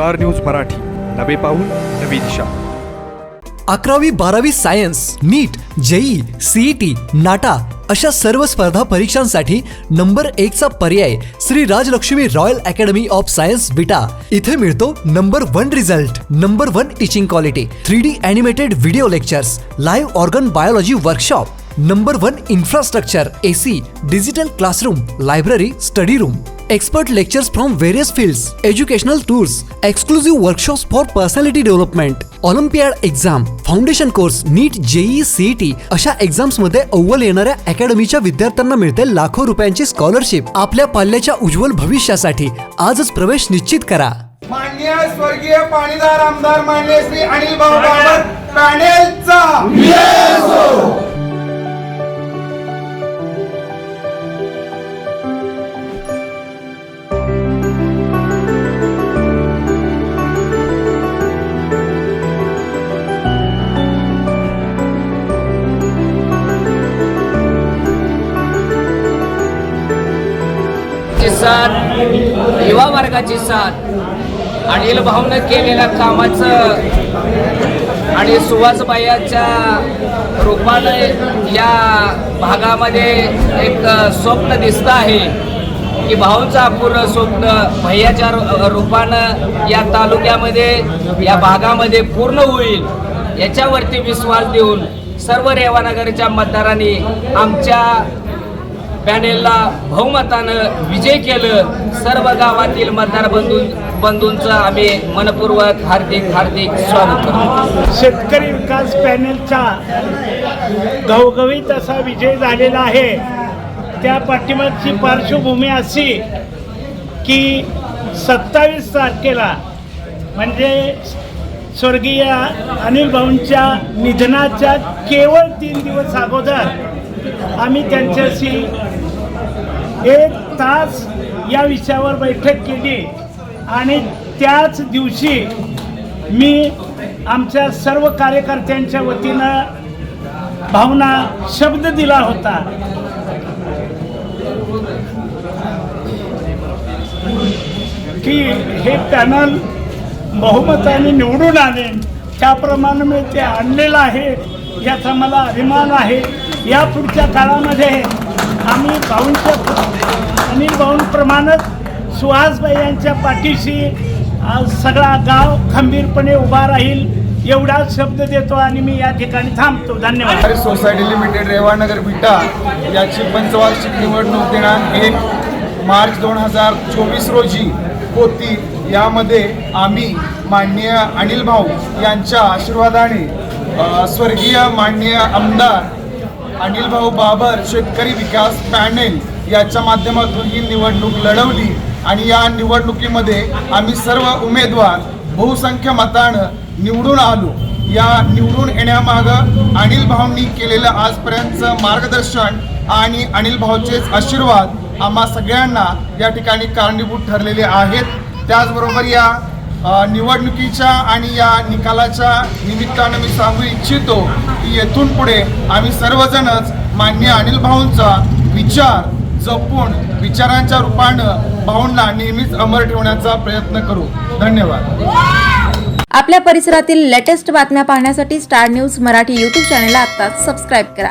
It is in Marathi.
Star news Marathi. नवे पाऊल नवी दिशा. अकरावी बारावी science NEET JEE CET NATA अशा सर्व स्पर्धा परीक्षांसाठी नंबर एकचा पर्याय Shri Rajlakshmi royal academy of science Vita इथे मिळतो number one result number one teaching quality three D animated video lectures live organ biology workshop number one infrastructure AC digital classroom library study room. Expert lectures from various fields, educational tours, exclusive workshops for personality development, olympiad exam foundation course NEET JEE CET अशा एक्झाम्समध्ये अव्वल येणाऱ्या अकॅडमीच्या विद्यार्थ्यांना मिळते लाखो रुपयांची स्कॉलरशिप आपल्या पाल्याच्या उज्ज्वल भविष्यासाठी आजच प्रवेश निश्चित करा. माननीय स्वर्गीय पाणीदार आमदार मान्य श्री अनिल भाऊ पॅनेलचा. वर्गाची साथ युवा वर्गाची साथ अनिल भाऊनं केलेल्या कामाचं आणि सुहासबाईच्या रूपानं या भागामध्ये एक स्वप्न दिसतं आहे की भाऊचं अपूर्ण स्वप्न भैयाच्या रूपानं या तालुक्यामध्ये या भागामध्ये पूर्ण होईल. याच्यावरती विश्वास देऊन सर्व रेवानगरच्या मतदारांनी आमच्या पॅनेलला बहुमतानं विजय केलं. सर्व गावातील मतदार बंधू बंधूंचं आम्ही मनपूर्वक हार्दिक हार्दिक स्वागत करतो. शेतकरी विकास पॅनेलचा घवघवीत असा विजय झालेला आहे. त्या पाठिंबाची पार्श्वभूमी अशी की सत्तावीस तारखेला म्हणजे स्वर्गीय अनिल भाऊंच्या निधनाच्या केवळ तीन दिवस अगोदर आम्ही त्यांच्याशी एक तास या विषयावर बैठक केली आणि त्याच दिवशी मी आमच्या सर्व कार्यकर्त्यांच्या वतीनं भावना शब्द दिला होता. की हे पॅनल बहुमताने निवडून आले त्याप्रमाणे मी ते आणलेलं आहे याचा मला अभिमान आहे. या पुढच्या काळामध्ये आम्ही भाऊंच्या त्याप्रमाणेच सुहासबाई यांच्या पाठीशी आज सगळा गाव खंबीरपणे उभा राहील एवढा शब्द देतो आणि मी या ठिकाणी थांबतो. धन्यवाद. सोसायटी लिमिटेड रेवानगर विटा याची पंचवार्षिक निवडणूक दिनांक एक मार्च दोन हजार चोवीस रोजी होती. यामध्ये आम्ही माननीय अनिल भाऊ यांच्या आशीर्वादाने स्वर्गीय माननीय आमदार अनिल भाऊ बाबर शेतकरी विकास पॅनेल याच्या माध्यमातून ही निवडणूक लढवली आणि या निवडणुकीमध्ये आम्ही सर्व उमेदवार बहुसंख्य मतानं निवडून आलो. या निवडून येण्यामागं अनिल भाऊंनी केलेलं आजपर्यंतचं मार्गदर्शन आणि अनिल भाऊचेच आशीर्वाद आम्हा सगळ्यांना या ठिकाणी कारणीभूत ठरलेले आहेत. त्याचबरोबर या निवडणुकीच्या आणि या निकालाच्या निमित्तानं मी सांगू इच्छितो की येथून पुढे आम्ही सर्वजणच मान्य अनिल भाऊंचा विचार जपून विचारांच्या रूपानं भाऊंना नेहमीच अमर ठेवण्याचा प्रयत्न करू. धन्यवाद. आपल्या परिसरातील लेटेस्ट बातम्या पाहण्यासाठी स्टार न्यूज मराठी यूट्यूब चॅनलला आत्ताच सबस्क्राईब करा.